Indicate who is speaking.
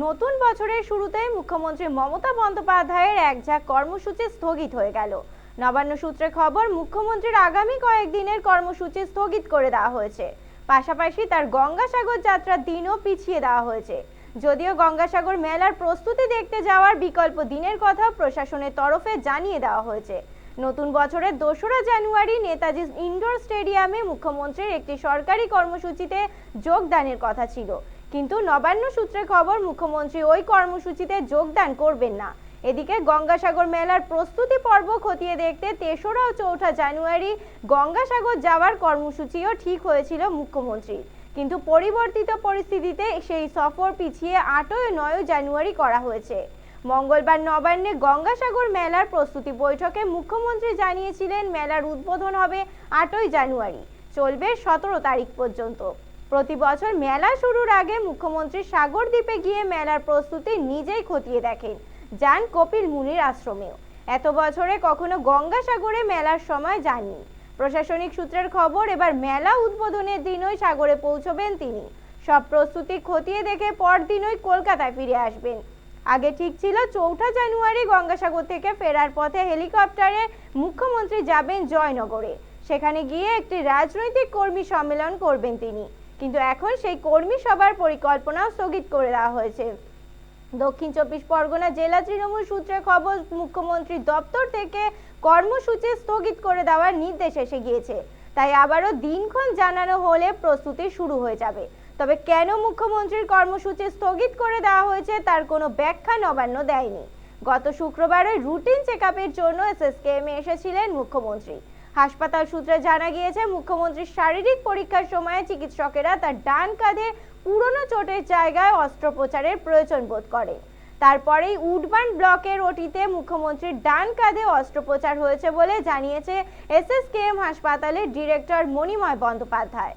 Speaker 1: নতুন বছরের শুরুতেই মুখ্যমন্ত্রী মমতা বন্দ্যোপাধ্যায়ের এক ঝাঁক কর্মসূচি স্থগিত হয়ে গেল। নবান্ন সূত্রে খবর, মুখ্যমন্ত্রীর আগামী কয়েকদিনের কর্মসূচি স্থগিত করে দেওয়া হয়েছে। পাশাপাশি তার গঙ্গাসাগর যাত্রার দিনও পিছিয়ে দেওয়া হয়েছে। যদিও গঙ্গাসাগর মেলার প্রস্তুতি দেখতে যাওয়ার বিকল্প দিনের কথা প্রশাসনের তরফে জানিয়ে দেওয়া হয়েছে। নতুন বছরের দোসরা জানুয়ারি নেতাজি ইনডোর স্টেডিয়ামে মুখ্যমন্ত্রীর একটি সরকারি কর্মসূচিতে যোগদানের কথা ছিল। কিন্তু নবান্ন সূত্রে খবর, মুখ্যমন্ত্রী ওই কর্মসূচিতে যোগদান করবেন না। এদিকে গঙ্গাসাগর মেলার প্রস্তুতি পর্ব খতিয়ে দেখতে তেসরা ও চৌঠা জানুয়ারি গঙ্গাসাগর যাওয়ার কর্মসূচিও ঠিক হয়েছিল মুখ্যমন্ত্রী। কিন্তু পরিবর্তিত পরিস্থিতিতে সেই সফর পিছিয়ে আটই নয় জানুয়ারি করা হয়েছে। মঙ্গলবার নবান্নে গঙ্গাসাগর মেলার প্রস্তুতি বৈঠকে মুখ্যমন্ত্রী জানিয়েছিলেন, মেলার উদ্বোধন হবে আটই জানুয়ারি। চলবে সতেরো তারিখ পর্যন্ত। প্রতি বছর মেলা শুরুর আগে মুখ্যমন্ত্রী সাগর দ্বীপে গিয়ে মেলার প্রস্তুতি নিজেই খতিয়ে দেখেন, যান কপিল মুনির আশ্রমেও। এত বছরে কখনো গঙ্গাসাগরে মেলার সময় যাননি। প্রশাসনিক সূত্রের খবর, এবার মেলা উদ্বোধনের দিনই সাগরে পৌঁছবেন তিনি। সব প্রস্তুতি খতিয়ে দেখে পরদিনই কলকাতায় ফিরে আসবেন। আগে ঠিক ছিল চৌঠা জানুয়ারি গঙ্গাসাগর থেকে ফেরার পথে হেলিকপ্টারে মুখ্যমন্ত্রী যাবেন জয়নগরে। সেখানে গিয়ে একটি রাজনৈতিক কর্মী সম্মেলন করবেন তিনি। কিন্তু এখন সেই কর্মী সভার পরিকল্পনাও স্থগিত করে দেওয়া হয়েছে। দক্ষিণ চব্বিশ পরগনা জেলা তৃণমূল সূত্রে খবর, মুখ্যমন্ত্রী দপ্তর থেকে কর্মসূচি স্থগিত করে দেওয়ার নির্দেশ এসে গিয়েছে। তাই আবারও দিনক্ষণ জানানো হলে প্রস্তুতি শুরু হয়ে যাবে। তবে কেন মুখ্যমন্ত্রীর কর্মসূচি স্থগিত করে দেওয়া হয়েছে তার কোনো ব্যাখ্যা নবান্ন দেয়নি। গত শুক্রবারে রুটিন চেক জন্য এসএসকেএমে এসেছিলেন মুখ্যমন্ত্রী। হাসপাতাল সূত্রে জানা গিয়েছে, মুখ্যমন্ত্রীর শারীরিক পরীক্ষার সময় চিকিৎসকেরা তার ডান কাঁধে পুরনো চোটের জায়গায় অস্ত্রোপচারের প্রয়োজন বোধ করে। তারপরেই উডবান ব্লকের ওটিতে মুখ্যমন্ত্রীর ডান কাঁধে অস্ত্রোপচার হয়েছে বলে জানিয়েছে এসএসকেএম হাসপাতালের ডিরেক্টর মণিময় বন্দ্যোপাধ্যায়।